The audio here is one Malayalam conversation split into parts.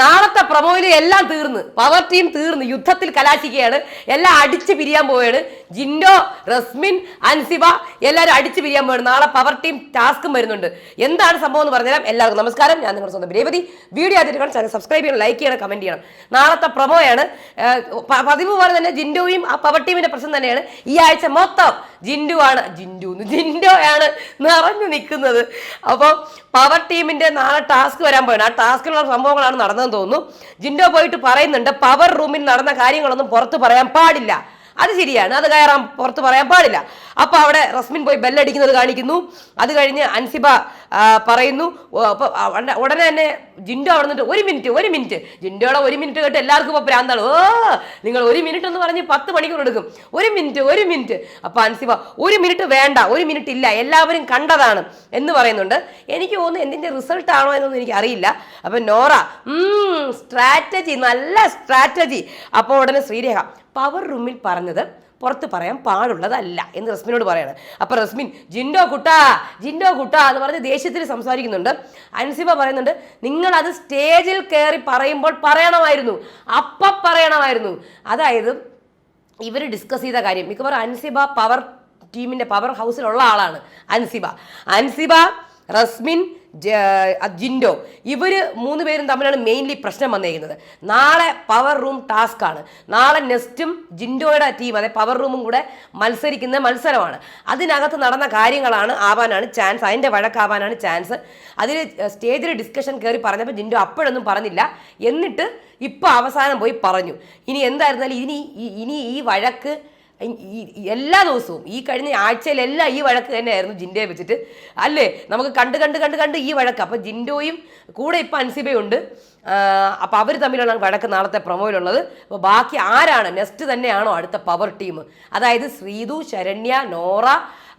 നാളത്തെ പ്രമോയിലും എല്ലാം തീർന്ന് പവർ ടീം തീർന്ന് യുദ്ധത്തിൽ കലാശിക്കുകയാണ്. എല്ലാം അടിച്ച് പിരിയാൻ പോവുകയാണ്. ജിൻഡോ റസ്മിൻ അൻസിബ എല്ലാവരും അടിച്ച് പിരിയാൻ പോവാണ് നാളെ പവർ ടീം ടാസ്കും വരുന്നുണ്ട്. എന്താണ് സംഭവം എന്ന് പറഞ്ഞാൽ എല്ലാവർക്കും നമസ്കാരം. ഞാൻ നിങ്ങളുടെ സ്വന്തം രേവതി. വീഡിയോ ആദ്യമായിട്ട് ചാനൽ സബ്സ്ക്രൈബ് ചെയ്യണം ലൈക്ക് ചെയ്യണം കമന്റ് ചെയ്യണം. നാളത്തെ പ്രമോയാണ് പതിവ് പോലെ തന്നെ ജിൻഡോയും ആ പവർ ടീമിന്റെ പ്രശ്നം തന്നെയാണ്. ഈ ആഴ്ച മൊത്തം ജിൻഡു ആണ് ജിൻഡു ജിൻഡോയാണ് നിറഞ്ഞു നിൽക്കുന്നത്. അപ്പോൾ പവർ ടീമിന്റെ നാളെ ടാസ്ക് വരാൻ പോയാണ് ആ ടാസ്കിലുള്ള സംഭവങ്ങളാണ് നടന്നതെന്ന് തോന്നുന്നു. ജിൻഡോ പോയിട്ട് പറയുന്നുണ്ട് പവർ റൂമിൽ നടന്ന കാര്യങ്ങളൊന്നും പുറത്ത് പറയാൻ പാടില്ല. അത് ശരിയാണ്. അത് കയറാൻ പുറത്ത് പറയാൻ പാടില്ല. അപ്പൊ അവിടെ റസ്മിൻ പോയി ബെല്ലടിക്കുന്നത് കാണിക്കുന്നു. അത് കഴിഞ്ഞ് അൻസിബ പറയുന്നു ഉടനെ- തന്നെ ജിൻഡോ അവിടെ നിന്നിട്ട് ഒരു മിനിറ്റ് ഒരു മിനിറ്റ്. ജിൻഡോയുടെ ഒരു മിനിറ്റ് കേട്ട് എല്ലാവർക്കും ഇപ്പൊ പ്രാന്താണ്. ഓ നിങ്ങൾ ഒരു മിനിറ്റ് എന്ന് പറഞ്ഞ് പത്ത് മണിക്കൂർ എടുക്കും. ഒരു മിനിറ്റ് ഒരു മിനിറ്റ്. അപ്പൊ അൻസിബ ഒരു മിനിറ്റ് വേണ്ട ഒരു മിനിറ്റ് ഇല്ല എല്ലാവരും കണ്ടതാണ് എന്ന് പറയുന്നുണ്ട്. എനിക്ക് തോന്നുന്നു എന്തിന്റെ റിസൾട്ട് ആണോ എന്നൊന്നും എനിക്ക് അറിയില്ല. അപ്പൊ നോറ സ്ട്രാറ്റജി നല്ല സ്ട്രാറ്റജി. അപ്പോൾ ഉടനെ ശ്രീരേഖ പവർ റൂമിൽ പറഞ്ഞത് പുറത്ത് പറയാൻ പാടുള്ളതല്ല എന്ന് റസ്മിനോട് പറയാണ്. അപ്പൊ റസ്മിൻ ജിൻഡോ കുട്ടാ ജിൻഡോ കുട്ടാ എന്ന് പറഞ്ഞ് ദേഷ്യത്തിൽ സംസാരിക്കുന്നുണ്ട്. അൻസിബ പറയുന്നുണ്ട് നിങ്ങൾ അത് സ്റ്റേജിൽ കയറി പറയുമ്പോൾ പറയണമായിരുന്നു. അപ്പ പറയണമായിരുന്നു. അതായത് ഇവർ ഡിസ്കസ് ചെയ്ത കാര്യം മിക്കവാറും അൻസിബ പവർ ടീമിന്റെ പവർ ഹൗസിലുള്ള ആളാണ് അൻസിബ. അൻസിബ റസ്മിൻ ജിൻഡോ. ഇവർ മൂന്ന് പേരും തമ്മിലാണ് മെയിൻലി പ്രശ്നം വന്നേക്കുന്നത്. നാളെ പവർ റൂം ടാസ്ക് ആണ്. നാളെ നെസ്റ്റും ജിൻഡോയുടെ ടീം അതായത് പവർ റൂമും കൂടെ മത്സരിക്കുന്ന മത്സരമാണ്. അതിനകത്ത് നടന്ന കാര്യങ്ങളാണ് ആവാനാണ് ചാൻസ് അതിന്റെ വഴക്കാവാനാണ് ചാൻസ് അതിൽ സ്റ്റേജിൽ ഡിസ്കഷൻ കയറി പറഞ്ഞപ്പോൾ ജിൻഡോ അപ്പോഴൊന്നും പറഞ്ഞില്ല. എന്നിട്ട് ഇപ്പോൾ അവസാനം പോയി പറഞ്ഞു. ഇനി എന്തായിരുന്നാലും ഇനി ഇനി ഈ വഴക്ക് ഈ- എല്ലാ ദിവസവും ഈ കഴിഞ്ഞ ആഴ്ചയിലെല്ലാം ഈ വഴക്ക് തന്നെയായിരുന്നു ജിൻഡയെ വെച്ചിട്ട്. അല്ലേ? നമുക്ക് കണ്ട് കണ്ട് കണ്ട് കണ്ട് ഈ വഴക്ക്. അപ്പം ജിൻഡോയും കൂടെ ഇപ്പം അൻസിബയുണ്ട്. അപ്പം അവർ തമ്മിലുള്ള വഴക്ക് നാളത്തെ പ്രൊമോയിലുള്ളത്. അപ്പോൾ ബാക്കി ആരാണ്? നെക്സ്റ്റ് തന്നെയാണോ അടുത്ത പവർ ടീം അതായത് ശ്രീതു ശരണ്യ നോറ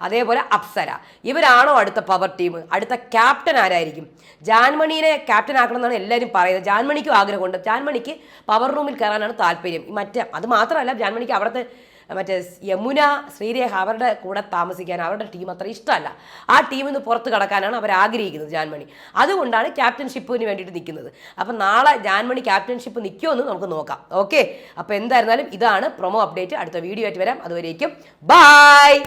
അതേപോലെ അപ്സര. ഇവരാണോ അടുത്ത പവർ ടീം അടുത്ത ക്യാപ്റ്റൻ ആരായിരിക്കും? ജാൻമണീനെ ക്യാപ്റ്റൻ ആക്കണം എന്നാണ് എല്ലാവരും പറയുന്നത്. ജാൻമണിക്കും ആഗ്രഹമുണ്ട്. ജാൻമണിക്ക് പവർ റൂമിൽ കയറാനാണ് താല്പര്യം. മറ്റേ അത് മാത്രമല്ല ജാൻമണിക്ക് അവിടുത്തെ മറ്റേ യമുന ശ്രീരേഖ അവരുടെ കൂടെ താമസിക്കാൻ അവരുടെ ടീം അത്ര ഇഷ്ടമല്ല. ആ ടീമിൽ നിന്ന് പുറത്ത് കടക്കാനാണ് അവർ ആഗ്രഹിക്കുന്നത് ജാൻമണി. അതുകൊണ്ടാണ് ക്യാപ്റ്റൻഷിപ്പിന് വേണ്ടിയിട്ട് നിൽക്കുന്നത്. അപ്പം നാളെ ജാൻമണി ക്യാപ്റ്റൻഷിപ്പ് നിൽക്കുമോ എന്ന് നമുക്ക് നോക്കാം. ഓക്കെ? അപ്പോൾ എന്തായിരുന്നാലും ഇതാണ് പ്രൊമോ അപ്ഡേറ്റ്. അടുത്ത വീഡിയോ ആയിട്ട് വരാം. അതുവരേക്കും ബൈ!